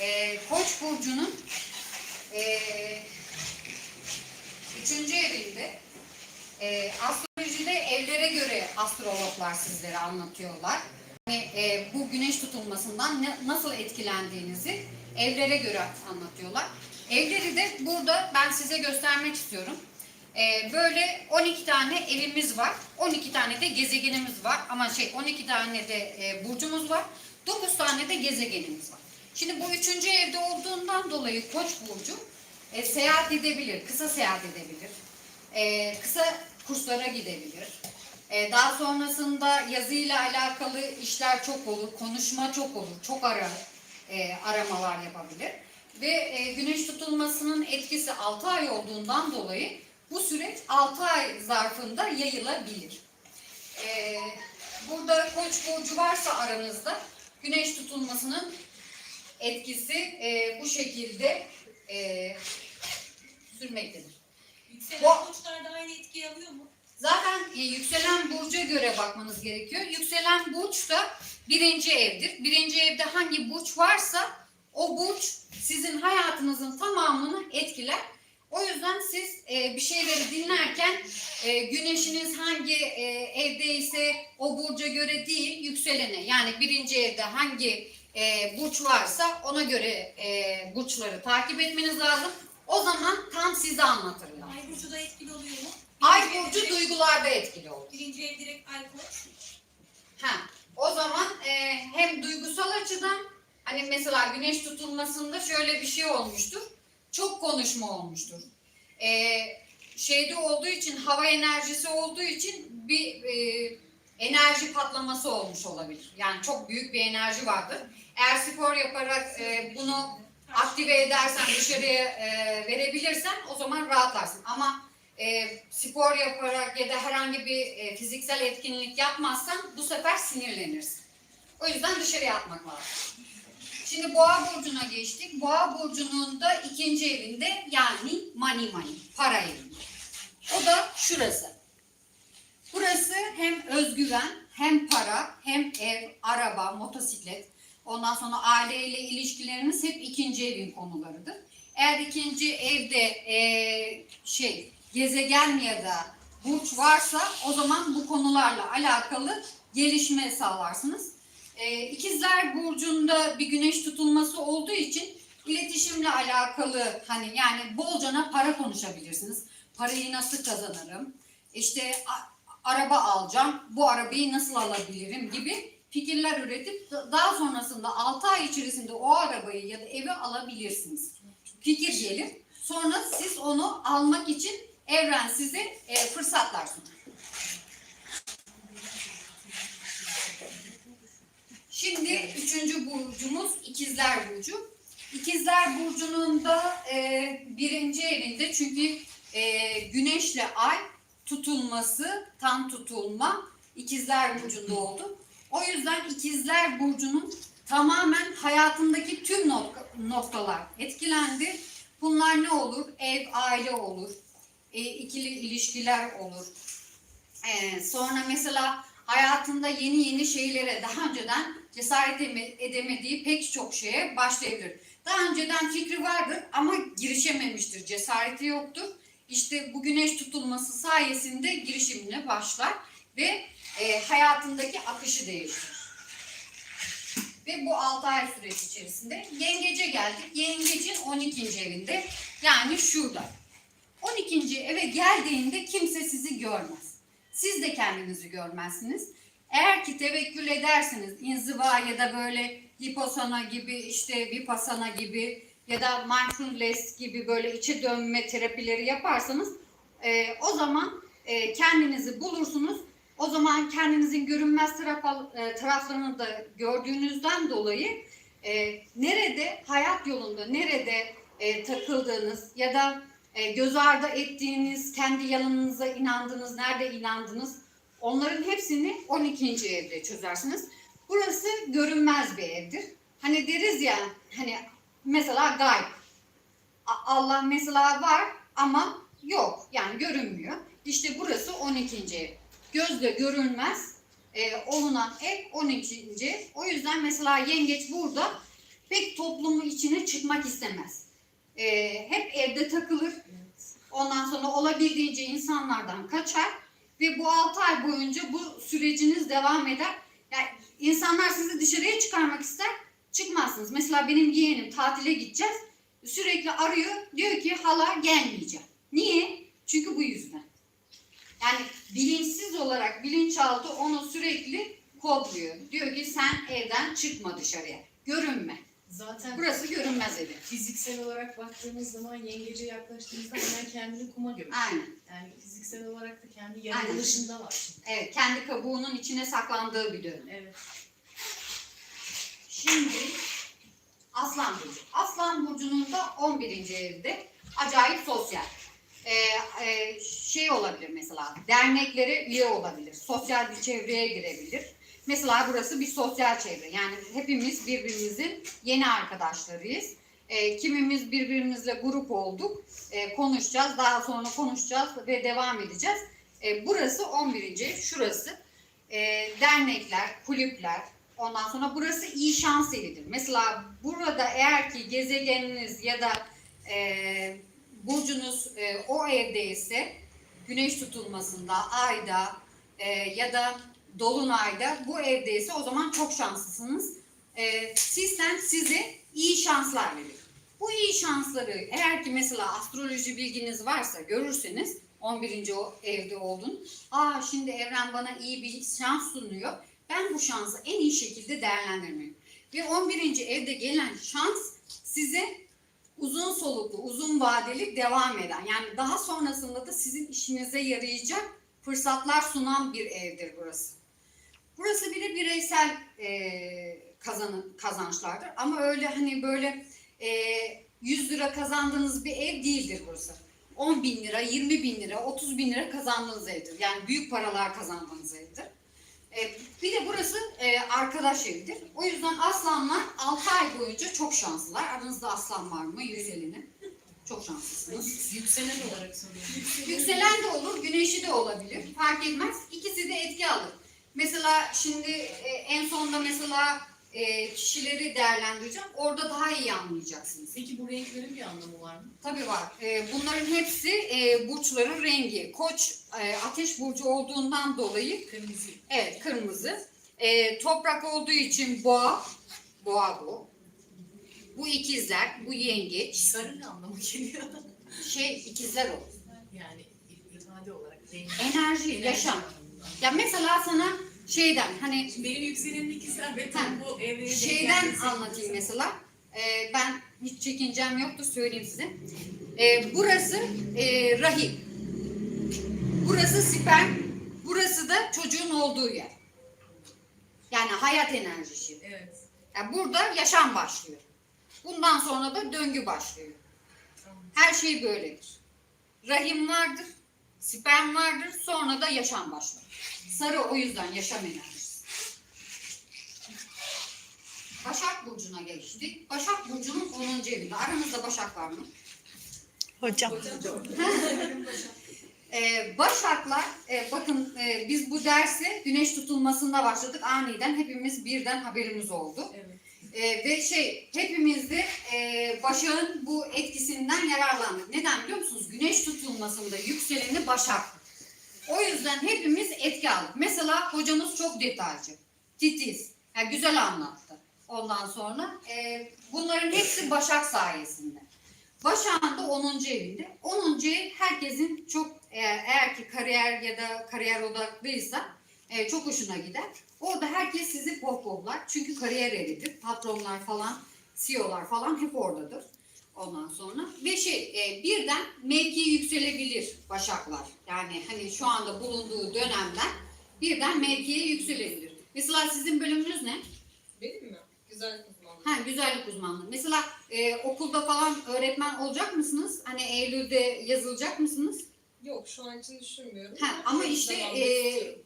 e, Koç burcunun e, üçüncü evinde e, astrolojide evlere göre astrologlar sizlere anlatıyorlar. Yani, e, bu güneş tutulmasından ne- nasıl etkilendiğinizi evlere göre anlatıyorlar. Evleri de burada ben size göstermek istiyorum. E, böyle 12 tane evimiz var. 12 tane de gezegenimiz var. Ama şey 12 tane de e, burcumuz var. 9 tane de gezegenimiz var. Şimdi bu üçüncü evde olduğundan dolayı Koç burcu e, seyahat edebilir, kısa seyahat edebilir, e, kısa kurslara gidebilir. E, daha sonrasında yazıyla alakalı işler çok olur, konuşma çok olur, çok ara e, aramalar yapabilir. Ve e, güneş tutulmasının etkisi 6 ay olduğundan dolayı bu süreç 6 ay zarfında yayılabilir. E, burada koç burcu varsa aranızda güneş tutulmasının etkisi e, bu şekilde e, sürmektedir. Yükselen Bu- koçlar da aynı etkiyi alıyor mu? Zaten e, yükselen burca göre bakmanız gerekiyor. Yükselen burç da birinci evdir. Birinci evde hangi burç varsa o burç sizin hayatınızın tamamını etkiler. O yüzden siz e, bir şeyleri dinlerken e, güneşiniz hangi e, evdeyse o burca göre değil yükselene yani birinci evde hangi e, burç varsa ona göre e, burçları takip etmeniz lazım. O zaman tam size anlatırlar. Ay burcu da etkili oluyor mu? Ay burcu direkt- duygularda etkili olur. Birinci ev direkt ay koç. Ha, o zaman e, hem duygusal açıdan hani mesela güneş tutulmasında şöyle bir şey olmuştur. Çok konuşma olmuştur. E, şeyde olduğu için hava enerjisi olduğu için bir e, enerji patlaması olmuş olabilir. Yani çok büyük bir enerji vardır. Eğer spor yaparak e, bunu aktive edersen dışarıya e, verebilirsen o zaman rahatlarsın. Ama e, spor yaparak ya da herhangi bir e, fiziksel etkinlik yapmazsan bu sefer sinirlenirsin. O yüzden dışarıya atmak lazım. Şimdi boğa burcuna geçtik. Boğa burcunun da ikinci evinde yani money money, para evinde. O da şurası. Burası hem özgüven, hem para, hem ev, araba, motosiklet. Ondan sonra aileyle ilişkileriniz hep ikinci evin konularıdır. Eğer ikinci evde eee, şey gezegen ya da burç varsa o zaman bu konularla alakalı gelişme sağlarsınız. Eee İkizler burcunda bir güneş tutulması olduğu için iletişimle alakalı hani yani bolcana para konuşabilirsiniz. Parayı nasıl kazanırım? İşte araba alacağım. Bu arabayı nasıl alabilirim gibi fikirler üretip da- daha sonrasında 6 ay içerisinde o arabayı ya da evi alabilirsiniz. Fikir gelir. Sonra siz onu almak için evren size e, fırsatlar sunar. Şimdi üçüncü burcumuz ikizler burcu. İkizler burcunun da e, birinci evinde çünkü e, güneşle ay tutulması, tam tutulma ikizler burcunda oldu. O yüzden ikizler burcunun tamamen hayatındaki tüm nok- noktalar etkilendi. Bunlar ne olur? Ev, aile olur. E, ikili ilişkiler olur. E, sonra mesela hayatında yeni yeni şeylere daha önceden cesaret eme- edemediği pek çok şeye başlayabilir. Daha önceden fikri vardır ama girişememiştir, cesareti yoktur. İşte bu güneş tutulması sayesinde girişimine başlar ve e, hayatındaki akışı değiştirir. Ve bu 6 ay süreç içerisinde yengece geldik. Yengecin 12. evinde yani şurada. 12. eve geldiğinde kimse sizi görmez. Siz de kendinizi görmezsiniz. Eğer ki tevekkül ederseniz inziva ya da böyle hiposana gibi işte vipassana gibi ya da mindfulness gibi böyle içe dönme terapileri yaparsanız e, o zaman e, kendinizi bulursunuz. O zaman kendinizin görünmez taraf- e, taraflarını da gördüğünüzden dolayı e, nerede hayat yolunda nerede e, takıldığınız ya da e, göz ardı ettiğiniz, kendi yalanınıza inandığınız, nerede inandınız onların hepsini 12. evde çözersiniz. Burası görünmez bir evdir. Hani deriz ya hani mesela gayb. Allah mesela var ama yok yani görünmüyor. İşte burası 12. ev. Gözle görünmez e, olunan ev 12. ev. O yüzden mesela yengeç burada pek toplumun içine çıkmak istemez. Ee, hep evde takılır. Ondan sonra olabildiğince insanlardan kaçar ve bu 6 ay boyunca bu süreciniz devam eder. Yani insanlar sizi dışarıya çıkarmak ister, çıkmazsınız. Mesela benim yeğenim tatile gideceğiz. Sürekli arıyor, diyor ki hala gelmeyeceğim. Niye? Çünkü bu yüzden. Yani bilinçsiz olarak bilinçaltı onu sürekli kodluyor. Diyor ki sen evden çıkma dışarıya. Görünme. Zaten Burası görünmez evi. fiziksel olarak baktığımız zaman yengece yaklaştığımızda hemen kendini kuma gömüyor. Aynen. Yani fiziksel olarak da kendi yaratılışında var. Evet, kendi kabuğunun içine saklandığı bir dönem. Evet. Şimdi Aslan Burcu. Aslan Burcu'nun da 11. evde acayip sosyal. Ee, e, şey olabilir mesela derneklere üye olabilir. Sosyal bir çevreye girebilir. Mesela burası bir sosyal çevre. Yani hepimiz birbirimizin yeni arkadaşlarıyız. Ee, kimimiz birbirimizle grup olduk. Ee, konuşacağız. Daha sonra konuşacağız ve devam edeceğiz. Ee, burası 11. ev. Şurası. Ee, dernekler, kulüpler, Ondan sonra burası iyi şans evidir. Mesela burada eğer ki gezegeniniz ya da e, burcunuz e, o evdeyse güneş tutulmasında, ayda e, ya da dolunayda bu evdeyse o zaman çok şanslısınız. E, sistem size iyi şanslar verir. Bu iyi şansları eğer ki mesela astroloji bilginiz varsa görürseniz 11. o evde oldun. Aa şimdi evren bana iyi bir şans sunuyor. Ben bu şansı en iyi şekilde değerlendirmeliyim. Ve 11. evde gelen şans size uzun soluklu, uzun vadeli devam eden yani daha sonrasında da sizin işinize yarayacak fırsatlar sunan bir evdir burası. Burası bir de bireysel e, kazanı, kazançlardır ama öyle hani böyle e, 100 lira kazandığınız bir ev değildir burası. 10 bin lira, 20 bin lira, 30 bin lira kazandığınız evdir. Yani büyük paralar kazandığınız evdir. E, bir de burası e, arkadaş evidir. O yüzden aslanlar 6 ay boyunca çok şanslılar. Aranızda aslan var mı? Yükselenin. Çok şanslısınız. Yükselen olarak soruyorum. Yükselen de olur, güneşi de olabilir. Fark etmez. İkisi de etki alır. Mesela şimdi e, en sonunda mesela e, kişileri değerlendireceğim. Orada daha iyi anlayacaksınız. Peki bu renklerin bir anlamı var mı? Tabii var. E, bunların hepsi e, burçların rengi. Koç e, ateş burcu olduğundan dolayı Kırmızı. Evet kırmızı. Ee, toprak olduğu için boğa. Boğa bu. Bu ikizler, bu yengeç. Sarı ne anlamı geliyor? Şey ikizler olur. yani ifade olarak renk. Enerji, yaşam. Ya mesela sana şeyden hani Benim yükselenim ikizler ve Ha, bu evreye denk şeyden gelmesi- anlatayım mesela. Ee, ben hiç çekincem yoktu söyleyeyim size. Ee, burası e, rahim. Burası sperm. Burası da çocuğun olduğu yer. Yani hayat enerjisi. Evet. Yani burada yaşam başlıyor. Bundan sonra da döngü başlıyor. Her şey böyledir. Rahim vardır, sperm vardır, sonra da yaşam başlar. Sarı o yüzden yaşam enerjisi. Başak Burcu'na geçtik. Başak Burcu'nun 10. evinde. Aranızda Başak var mı? Hocam. Ee, Başaklar, e, bakın e, biz bu derse güneş tutulmasında başladık. Aniden hepimiz birden haberimiz oldu. Evet. Ee, ve şey hepimiz de e, Başak'ın bu etkisinden yararlandık. Neden biliyor musunuz? Güneş tutulmasında yükseleni Başak. O yüzden hepimiz etki aldık. Mesela hocamız çok detaycı, titiz, yani güzel anlattı. Ondan sonra e, bunların hepsi Başak sayesinde. Başak'ın da 10. evinde. 10. ev herkesin çok e, eğer ki kariyer ya da kariyer odaklıysa e, çok hoşuna gider. Orada herkes sizi pohpohlar. Çünkü kariyer evidir. Patronlar falan, CEO'lar falan hep oradadır. Ondan sonra ve şey e, birden mevki yükselebilir başaklar. Yani hani şu anda bulunduğu dönemden birden mevkiye yükselebilir. Mesela sizin bölümünüz ne? Benim mi? Güzel uzmanlık. Ha güzellik uzmanlığı. Mesela e, okulda falan öğretmen olacak mısınız? Hani Eylül'de yazılacak mısınız? Yok şu an için düşünmüyorum. Ha, ama işte e,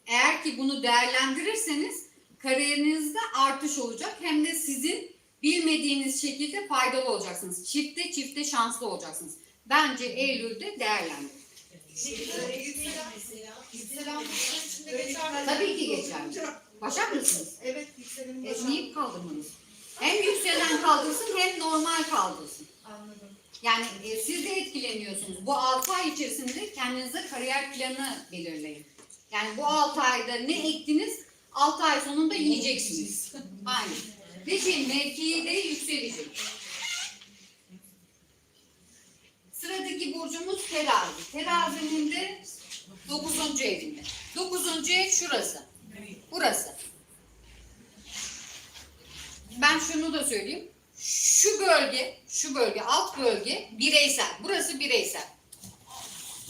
eğer ki bunu değerlendirirseniz kariyerinizde artış olacak. Hem de sizin bilmediğiniz şekilde faydalı olacaksınız. Çifte çifte şanslı olacaksınız. Bence Eylül'de değerlendirin. Tabii ki geçerli. Başak mısınız? Evet yükselenim E, niye kaldırmanız? Hem yükselen kaldırsın hem normal kaldırsın. Anladım. Yani e, siz de etkileniyorsunuz. Bu 6 ay içerisinde kendinize kariyer planı belirleyin. Yani bu 6 ayda ne ektiniz 6 ay sonunda yiyeceksiniz. Aynen. Ve şey mevkii de yükselecek. Sıradaki burcumuz terazi. Terazinin de 9. evinde. 9. ev şurası. Burası. Ben şunu da söyleyeyim. Şu bölge, şu bölge, alt bölge bireysel. Burası bireysel.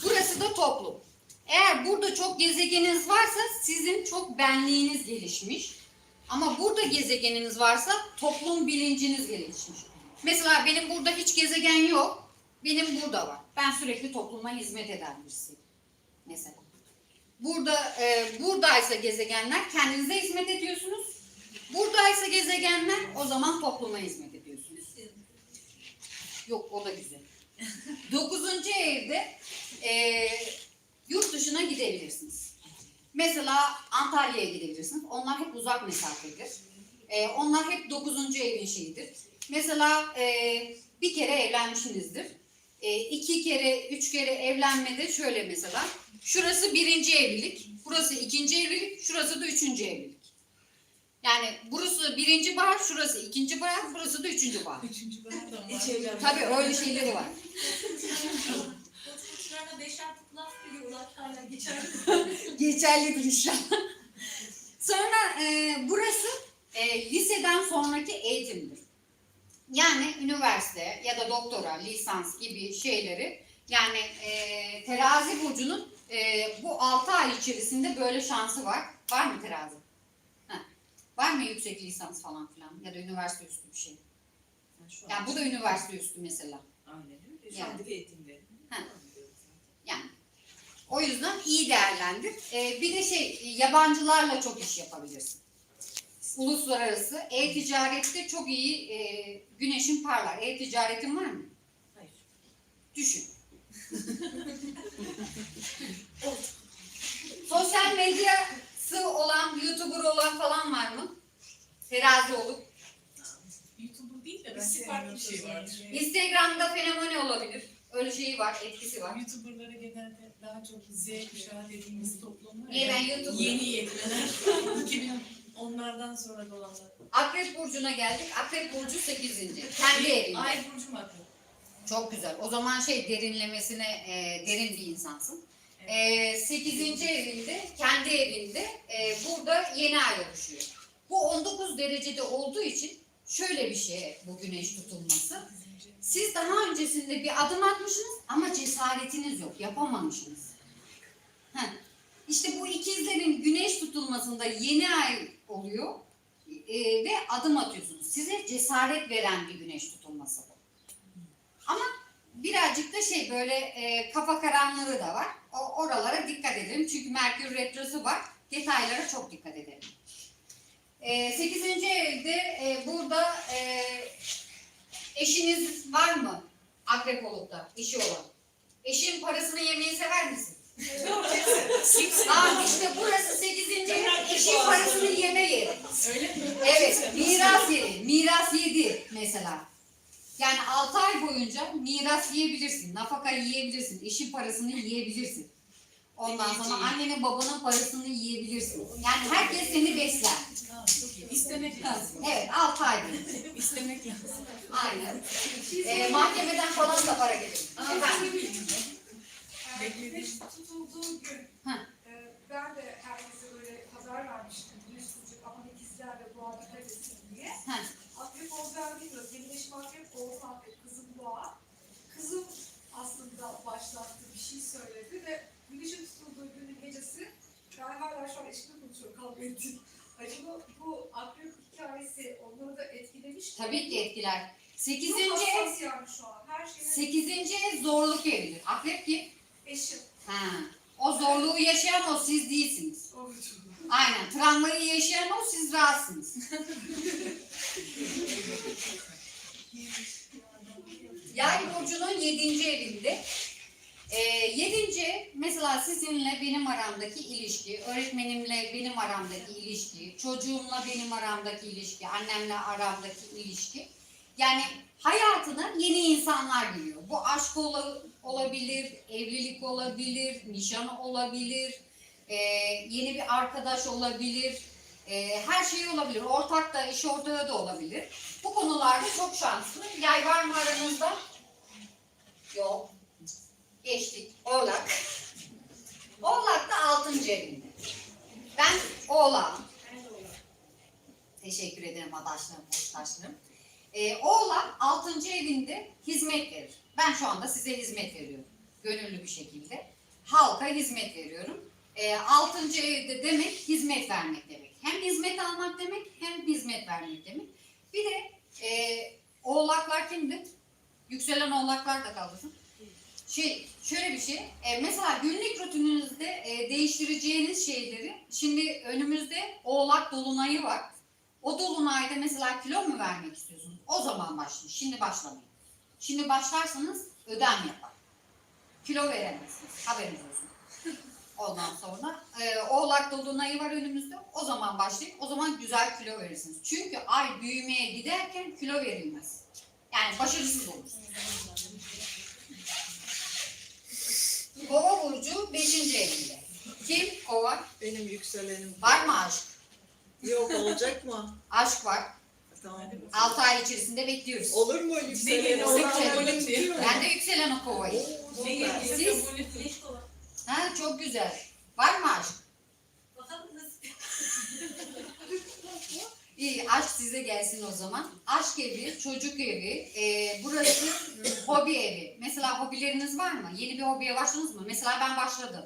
Burası da toplum. Eğer burada çok gezegeniniz varsa sizin çok benliğiniz gelişmiş. Ama burada gezegeniniz varsa toplum bilinciniz gelişmiş. Mesela benim burada hiç gezegen yok. Benim burada var. Ben sürekli topluma hizmet eden birisiyim. Mesela. Burada e, buradaysa gezegenler kendinize hizmet ediyorsunuz. Buradaysa gezegenler o zaman topluma hizmet ediyorsunuz. Yok o da güzel. Dokuzuncu evde e, yurt dışına gidebilirsiniz. Mesela Antalya'ya gidebilirsiniz. Onlar hep uzak mesafedir. E, onlar hep dokuzuncu evin şeyidir. Mesela e, bir kere evlenmişsinizdir. E, iki kere, üç kere evlenmede şöyle mesela. Şurası birinci evlilik, burası ikinci evlilik, şurası da üçüncü evlilik. Yani burası birinci bahar, şurası ikinci bahar, burası da üçüncü bahar. Üçüncü bahar da var. Tabii öyle şeyleri var. biliyorlar hala geçer. Geçerlidir inşallah. Sonra e, burası e, liseden sonraki eğitimdir. Yani üniversite ya da doktora, lisans gibi şeyleri yani e, terazi burcunun e, bu 6 ay içerisinde böyle şansı var. Var mı terazi? Heh. Var mı yüksek lisans falan filan ya da üniversite üstü bir şey? Yani bu da üniversite üstü mesela. Aynen. Şu Yani. eğitimde. Ha. O yüzden iyi değerlendir. Ee, bir de şey yabancılarla çok iş yapabilirsin. Uluslararası e-ticarette çok iyi e, güneşin parlar. E-ticaretin var mı? Hayır. Düşün. Sosyal medyası olan, YouTuber olan falan var mı? Terazi olup. YouTuber değil de Ben belki farklı bir şey vardır. Instagram'da fenomeni olabilir. Öyle şeyi var, etkisi var. YouTuber'lara genelde daha çok Z kuşağı dediğimiz toplum var Niye ya. ben YouTuber? Yeni yetmeler. 2000 onlardan sonra dolanlar. Akrep Burcu'na geldik. Akrep Burcu 8. Kendi evinde. Ay burcum akrep. Çok güzel. O zaman şey derinlemesine e, derin bir insansın. E, 8. evinde, kendi evinde e, burada yeni ay oluşuyor. Bu 19 derecede olduğu için şöyle bir şey bu güneş tutulması. Siz daha öncesinde bir adım atmışsınız ama cesaretiniz yok, yapamamışsınız. Heh. İşte bu ikizlerin güneş tutulmasında yeni ay oluyor e, ve adım atıyorsunuz. Size cesaret veren bir güneş tutulması bu. Ama birazcık da şey böyle e, kafa karanlığı da var. O, oralara dikkat edelim çünkü Merkür Retrosu var. Detaylara çok dikkat edelim. E, 8. evde e, burada e, eşiniz var mı? Akrep da eşi olan. Eşin parasını yemeyi sever misin? Aa işte burası 8. ev. Eşin parasını yeme yeri. Öyle mi? Evet, miras yeri. Miras yedi mesela. Yani 6 ay boyunca miras yiyebilirsin, nafaka yiyebilirsin, eşin parasını yiyebilirsin. Ondan sonra annenin babanın parasını yiyebilirsin. Yani herkes seni besler. Ha. İstemek lazım. Evet, 6 ay boyunca. İstemek lazım. Aynen. Ee, mahkemeden falan da para gelir. Efendim? Bekledi. Güneş tutulduğu gün e, ben de herkese böyle haber vermiştim. Güneş tutulacak ama ikizler ve boğa dikkat etsin diye. Heh. Akrep olacağını bilmiyoruz. Benim eşim akrep, oğlum akrep, kızım boğa. Kızım aslında başlattı, bir şey söyledi ve güneşin tutulduğu günün gecesi ben hala şu an eşimle konuşuyorum, kavga ettik. Acaba bu akrep hikayesi onları da etkilemiş mi? Tabii ki etkiler. 8. Çok ev, yani şu an. Her şeyin 8. ev zorluk evidir. Akrep ki, eşim. ha, o zorluğu yaşayan o siz değilsiniz. Aynen. Travmayı yaşayan o siz rahatsınız. Yay burcunun yedinci evinde. Ee, yedinci mesela sizinle benim aramdaki ilişki, aramdaki ilişki, çocuğumla benim aramdaki ilişki, annemle aramdaki ilişki. Yani hayatına yeni insanlar giriyor. Bu aşk ola- olabilir, evlilik olabilir, nişan olabilir, e, yeni bir arkadaş olabilir, e, her şey olabilir. Ortak da, iş ortağı da olabilir. Bu konularda çok şanslı. Yay var mı aranızda? Yok. Geçtik. Oğlak. Oğlak da altıncı evinde. Ben oğlağım. Teşekkür ederim adaşlarım, burçtaşlarım. Ee, oğlak 6. evinde hizmet verir. Ben şu anda size hizmet veriyorum. Gönüllü bir şekilde. Halka hizmet veriyorum. Ee, 6. evde demek hizmet vermek demek. Hem hizmet almak demek hem hizmet vermek demek. Bir de e, oğlaklar kimdi? Yükselen oğlaklar da kaldırsın. Şey, şöyle bir şey. e, mesela günlük rutininizde e, değiştireceğiniz şeyleri, şimdi önümüzde oğlak dolunayı var. O dolunayda mesela kilo mu vermek istiyorsunuz? O zaman başlayın. Şimdi başlamayın. Şimdi başlarsanız ödem yapar. Kilo veremezsiniz. Haberiniz olsun. Ondan sonra e, oğlak dolunayı var önümüzde. O zaman başlayın. O zaman güzel kilo verirsiniz. Çünkü ay büyümeye giderken kilo verilmez. Yani başarısız olursunuz. Kova burcu 5. evinde. Kim? Kova. Benim yükselenim. Var mı aşk? Yok olacak mı? Aşk var. Tamam. 6 ay içerisinde bekliyoruz. Olur mu hemen tutuyor. Ben de yükselen o kovayı. Siz? Ha çok güzel. Var mı aşk? Bakalım nasıl. İyi aşk size gelsin o zaman. Aşk evi, çocuk evi, e, burası hobi evi. Mesela hobileriniz var mı? Yeni bir hobiye başladınız mı? Mesela ben başladım.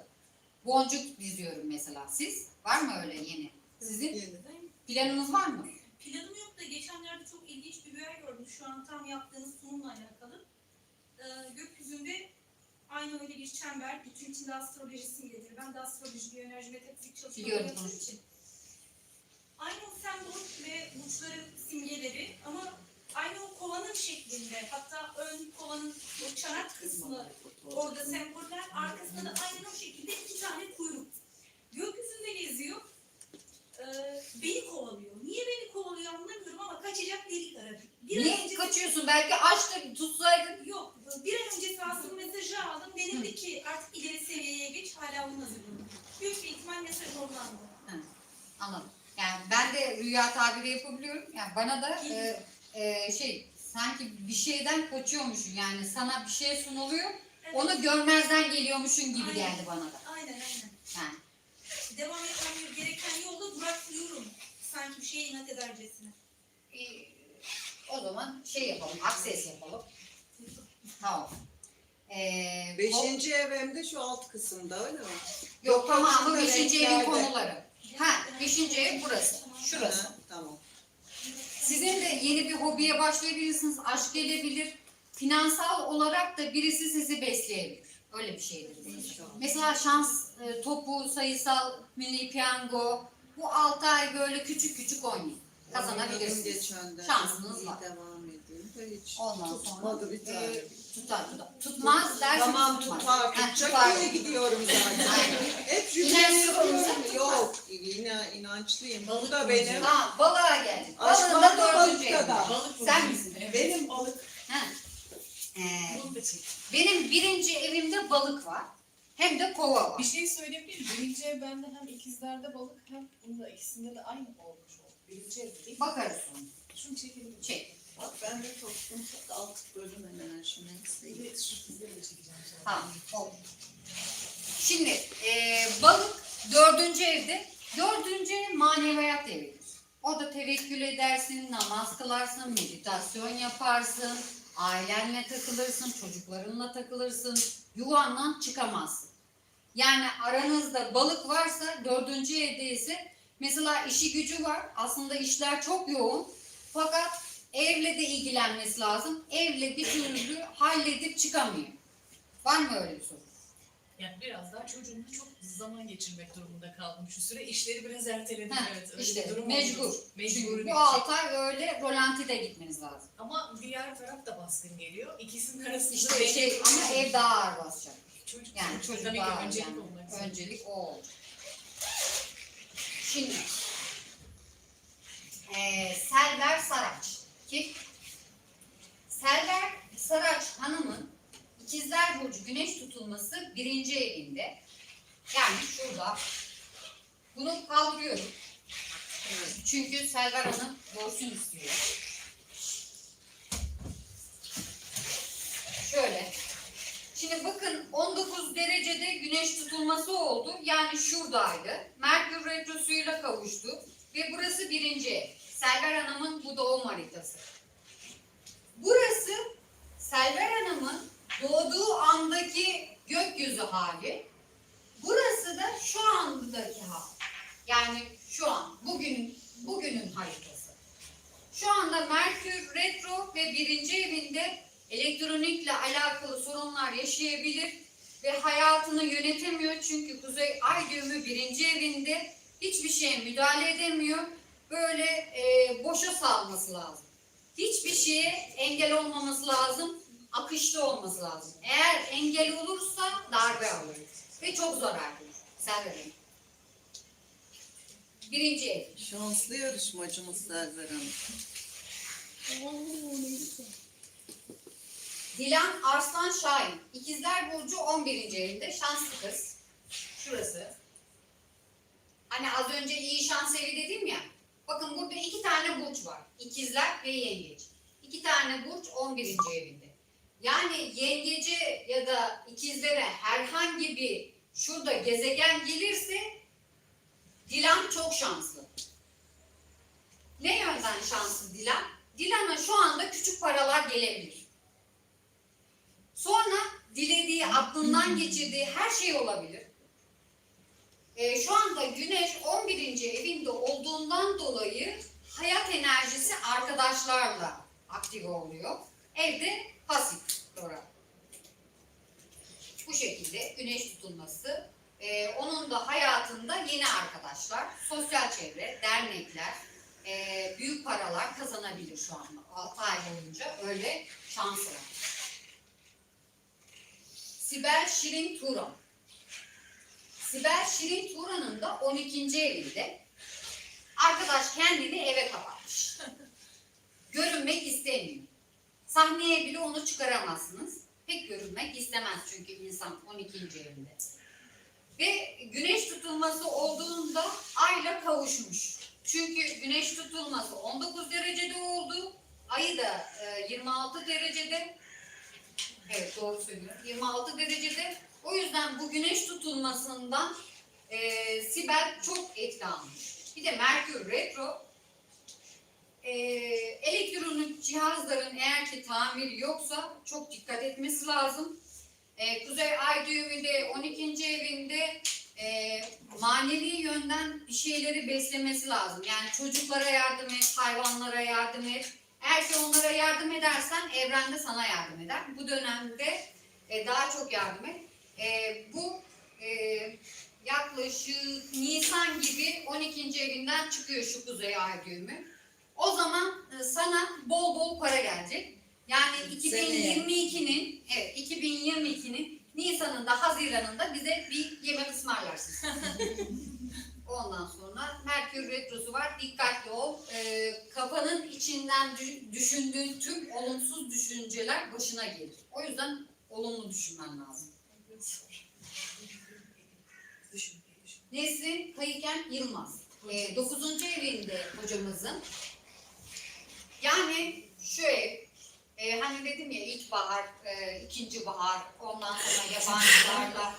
Boncuk diziyorum mesela. Siz? Var mı öyle yeni? Sizin Yeni. planınız var mı? Planım yok da geçenlerde çok ilginç bir rüya gördüm. Şu an tam yaptığınız sunumla alakalı. Ee, gökyüzünde aynı öyle bir çember. Bütün içinde astroloji simgeleri. Ben de astroloji, biyoenerji, metafizik çalışmaları Biliyorum, yaptığım için. Aynı o sembol ve burçların simgeleri ama aynı o kovanın şeklinde. Hatta ön kovanın o çanak kısmı Orada semboller arkasında da aynen o şekilde iki tane kuyruk. Gökyüzünde geziyor. Ee, beni kovalıyor. Niye beni kovalıyor anlamıyorum ama kaçacak delik aradı. Bir Niye önce kaçıyorsun? Belki aşk tutsaydın. Yok. Bir an önce sağsın mesajı aldım. Denildi ki artık ileri seviyeye geç. Hala onun hazırlığında. Büyük bir ihtimal mesaj ondandı. Anladım. Yani ben de rüya tabiri yapabiliyorum. Yani bana da e, e, şey sanki bir şeyden kaçıyormuşsun. Yani sana bir şey sunuluyor. Evet. Onu görmezden geliyormuşsun gibi Aynen. geldi bana da. Aynen aynen. Yani Devam etmem gereken yolda duraklıyorum. Sanki bir şeye inat edercesine. e, o zaman şey yapalım, akses yapalım. Tamam. Ee, o- Beşinci ev hem de şu alt kısımda öyle mi? yok tamamı beşinci evin konuları. Ha, beşinci ev burası. Şurası. Ha, tamam. Sizin de yeni bir hobiye başlayabilirsiniz. Aşk gelebilir. Finansal olarak da birisi sizi besleyebilir. Öyle bir şeydir. Mesela şans e, topu, sayısal, milli piyango. Bu 6 ay böyle küçük küçük oynayın. Kazanabilirsiniz. Şansınız var. Devam edeyim. Da hiç Ondan tutmadı bir tane. e, Tutar tutar. Tutmaz derseniz Tamam tutmaz. tutar. Ha, Tutacak tutar. diye gidiyorum zaten. Hep tutmaz. Yok. Yine inançlıyım. Bu da Balık benim. Tamam balığa geldik. Aşk Balığın da da dördüncü balıkta da. Balık Sen misin? Evet. Benim balık. Ha. Ee, Balık da çek. benim birinci evimde balık var. Hem de kova var. Bir şey söyleyebilir miyim? Birinci ev bende hem ikizlerde balık hem bunda ikisinde de aynı olmuş oldu. Birinci ev değil? Bakarız sonra. Şunu çekelim. Çek. Bak ben de toplum çok alt bölüm enerji. Bir de şu ikizleri de çekeceğim sonra. Tamam. Oldu. Şimdi e, balık dördüncü evde. Dördüncü ev maneviyat evidir. Orada tevekkül edersin, namaz kılarsın, meditasyon yaparsın, ailenle takılırsın, çocuklarınla takılırsın, yuvandan çıkamazsın. Yani aranızda balık varsa dördüncü evde ise mesela işi gücü var. Aslında işler çok yoğun. Fakat evle de ilgilenmesi lazım. Evle bir türlü halledip çıkamıyor. Var mı öyle bir sorun? Yani biraz daha çocuğumla çok zaman geçirmek durumunda kaldım şu süre. İşleri biraz erteledim Ha, evet. Öyle işte bir durum mecbur. oldu. Mecbur Çünkü bu şey. altı ay öyle rolantide gitmeniz lazım. Ama diğer taraf da baskın geliyor. İkisinin arasında İşte şey ama ev daha ağır basacak. Çocuk, Yani çocuk Tabii ki daha öncelik yani. olmak. Öncelik o olacak. Şimdi eee Selver Saraç. Kim? birinci evinde. Yani şurada. Bunu kaldırıyorum. Çünkü Selver Hanım görsün istiyor. Şöyle. Şimdi bakın 19 derecede güneş tutulması oldu. Yani şuradaydı. Merkür retrosuyla kavuştu. Ve burası birinci ev. Selver Hanım'ın bu doğum haritası. Burası Selver Hanım'ın doğduğu andaki gökyüzü hali. Burası da şu andaki hal. Yani şu an, bugün, bugünün haritası. Şu anda Merkür retro ve birinci evinde elektronikle alakalı sorunlar yaşayabilir ve hayatını yönetemiyor çünkü Kuzey Ay düğümü birinci evinde hiçbir şeye müdahale edemiyor. Böyle e, boşa salması lazım. Hiçbir şeye engel olmaması lazım, akışta olması lazım. Eğer engel olursa darbe alır ve çok zarar görür. Selverin. Birinci ev. Şanslı yarışmacımız Selver Hanım. Dilan Arslan Şahin. İkizler Burcu 11. evinde. Şanslı kız. Şurası. Hani az önce iyi şans evi dedim ya. Bakın burada iki tane burç var. İkizler ve yengeç. İki tane burç 11. evinde. Yani yengece ya da ikizlere herhangi bir şurada gezegen gelirse Dilan çok şanslı. Ne yönden şanslı Dilan? Dilan'a şu anda küçük paralar gelebilir. Sonra dilediği, aklından geçirdiği her şey olabilir. Ee, şu anda Güneş 11. evinde olduğundan dolayı hayat enerjisi arkadaşlarla aktive oluyor. Evde pasif olarak. Bu şekilde Güneş tutulması. Ee, onun da hayatında yeni arkadaşlar, sosyal çevre, dernekler, ee, büyük paralar kazanabilir şu anda. 6 ay boyunca öyle şansı var. Sibel Şirin Turan. Sibel Şirin Turan'ın da 12. evinde arkadaş kendini eve kapatmış. Görünmek istemiyor. Sahneye bile onu çıkaramazsınız. Pek görünmek istemez çünkü insan 12. evinde. Ve güneş tutulması olduğunda ayla kavuşmuş. Çünkü güneş tutulması 19 derecede oldu. Ayı da e, 26 derecede. Evet doğru söylüyorum. 26 derecede. O yüzden bu güneş tutulmasından e, Sibel çok etkilenmiş. Bir de Merkür retro. E, elektronik cihazların eğer ki tamiri yoksa çok dikkat etmesi lazım. E, Kuzey Ay düğümünde 12. evinde e, manevi yönden bir şeyleri beslemesi lazım. Yani çocuklara yardım et, hayvanlara yardım et. Eğer ki onlara yardım edersen evren de sana yardım eder. Bu dönemde e, daha çok yardım et. E, bu e, yaklaşık Nisan gibi 12. evinden çıkıyor şu Kuzey Ay düğümü. O zaman e, sana bol bol para gelecek. Yani 2022'nin evet 2022'nin Nisan'ında Haziran'ında bize bir yemek ısmarlarsın. Ondan sonra Merkür Retrosu var. Dikkatli ol. Ee, kafanın içinden dü- düşündüğün tüm olumsuz düşünceler başına gelir. O yüzden olumlu düşünmen lazım. Nesrin Kayıken Yılmaz. Ee, 9. evinde hocamızın. Yani şu ev, e, hani dedim ya ilkbahar, e, ikinci bahar, ondan sonra yabancılarla,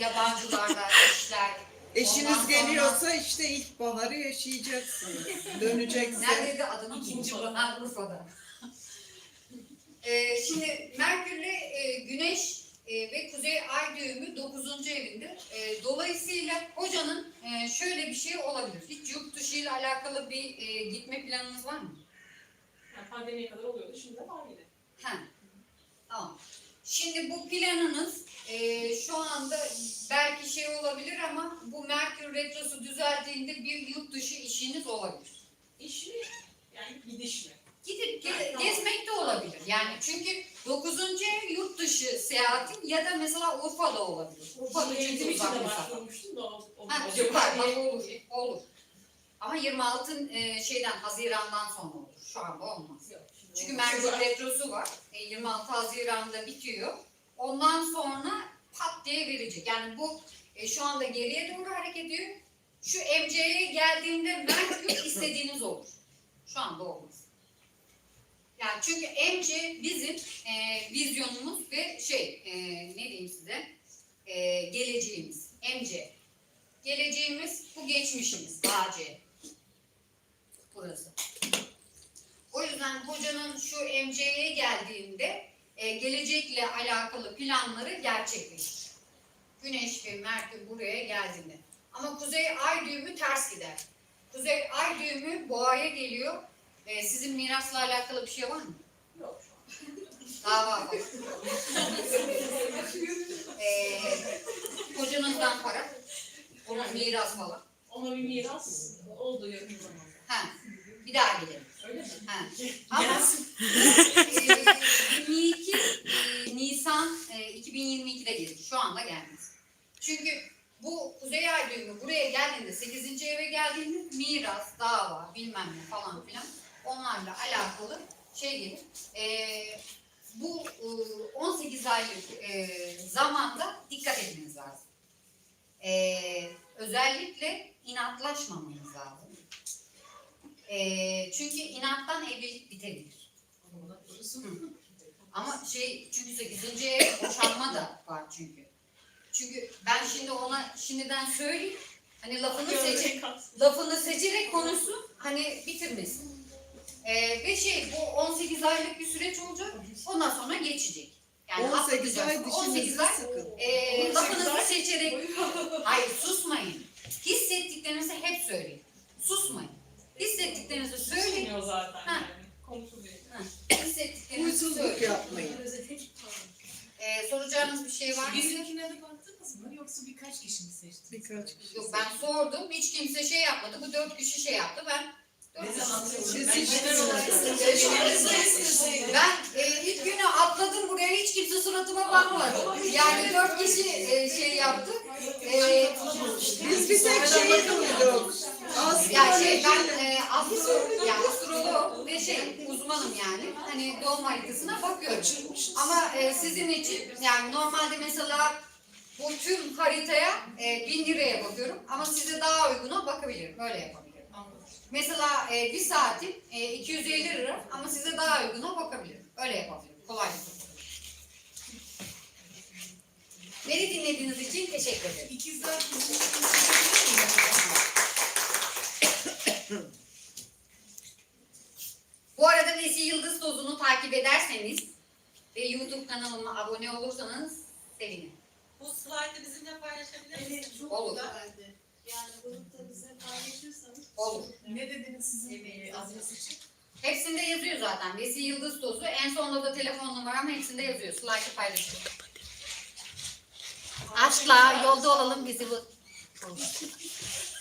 yabancılarla işler, Ondan Eşiniz sonra- geliyorsa işte ilkbaharı yaşayacaksınız. Döneceksin. Neredeydi adını İkinci Ha, Urfa'da. Ee, şimdi Merkür'le e, Güneş e, ve Kuzey Ay düğümü 9. evinde. E, dolayısıyla hocanın e, şöyle bir şey olabilir. Hiç yurt dışı ile alakalı bir e, gitme planınız var mı? Yani pandemiye kadar oluyordu, şimdi de var yine. Ha. Tamam. Şimdi bu planınız e, şu anda belki şey olabilir ama bu Merkür Retrosu düzeldiğinde bir yurt dışı işiniz olabilir. İş mi? Yani gidiş mi? Gidip ge- tamam. gezmek de olabilir. Yani çünkü 9. ev yurt dışı seyahatin ya da mesela Urfa'da olabilir. Urfa'da çünkü uzak mesafe. başvurmuştum da o- o- Ha, olur, olur. Ama 26 e, şeyden, Haziran'dan sonra olur. Şu anda olmaz. Yok, Çünkü. Merkür Retrosu var. E, 26 Haziran'da bitiyor. Ondan sonra pat diye verecek. Yani bu e, şu anda geriye doğru hareket ediyor. Şu MC'ye geldiğinde Merkür istediğiniz olur. Şu anda olmaz. Yani çünkü MC bizim e, vizyonumuz ve şey e, ne diyeyim size e, geleceğimiz. MC. Geleceğimiz bu geçmişimiz. AC. Burası. O yüzden hocanın şu MC'ye geldiğinde e, gelecekle alakalı planları gerçekleşir. Güneş ve Merkür buraya geldiğinde. Ama Kuzey Ay düğümü ters gider. Kuzey Ay düğümü boğaya geliyor. E, sizin mirasla alakalı bir şey var mı? Yok. Dava var. e, kocanızdan para, onun miras falan. Ona bir miras oldu yakın zamanda. Ha, bir daha gelelim. Öyle mi? Ha. Ama e, 22 e, Nisan e, 2022'de gelir. Şu anda gelmez. Çünkü bu Kuzey Ay düğümü buraya geldiğinde 8. eve geldiğinde miras, dava, bilmem ne falan filan onlarla alakalı şey gelir. E, bu e, 18 aylık e, zamanda dikkat etmeniz lazım. E, özellikle inatlaşmamanız lazım. E, çünkü inattan evlilik bitebilir. Ama şey çünkü 8. ev boşanma da var çünkü. Çünkü ben şimdi ona şimdiden söyleyeyim. Hani lafını seçerek, lafını seçerek konuşsun. Hani bitirmesin. Ee, ve şey bu 18 aylık bir süreç olacak. Ondan sonra geçecek. Yani 18 ay atlatacaksın. 18 dişinizi ay sıkın. e, lafınızı seçerek hayır susmayın. Hissettiklerinizi hep söyleyin. Susmayın. Hissettiklerinizi söyleyin. Bilmiyor zaten Ha. yani. Konuşuluyor. Hissettiklerinizi Huysuzluk söyleyin. yapmayın. Ee, soracağınız bir şey var mı? Bizimkine de baktınız mı yoksa birkaç kişi mi seçtiniz? Birkaç kişi. Yok ben sordum. Hiç kimse şey yapmadı. Bu dört kişi şey yaptı. Ben Ben e, ilk günü atladım buraya. Hiç kimse suratıma bakmadı. Yani dört kişi e, şey yaptı. E, Biz bir tek şeyi duyduk. ya şey ben e, astro, ya astrolog ve şey uzmanım yani. Hani doğum haritasına bakıyorum. Ama e, sizin için yani normalde mesela bu tüm haritaya e, bin liraya bakıyorum. Ama size daha uyguna bakabilirim. Öyle yapabilirim. Mesela e, bir saatim e, 250 lira ama size daha uyguna bakabilirim. Öyle yapabilirim. Kolaylıkla. Beni dinlediğiniz için teşekkür ederim. İkizler Bu arada Vesi Yıldız Tozu'nu takip ederseniz ve YouTube kanalıma abone olursanız sevinirim. Bu slide'ı bizimle paylaşabilir misiniz? Olur. Yani grupta bize paylaşırsanız. Olur. ne dediniz sizin e, adres için? Hepsinde yazıyor zaten. Vesi Yıldız Tozu. En sonunda da telefon numaram hepsinde yazıyor. Slide'ı paylaşıyorum. Aşkla yolda olalım bizi bu.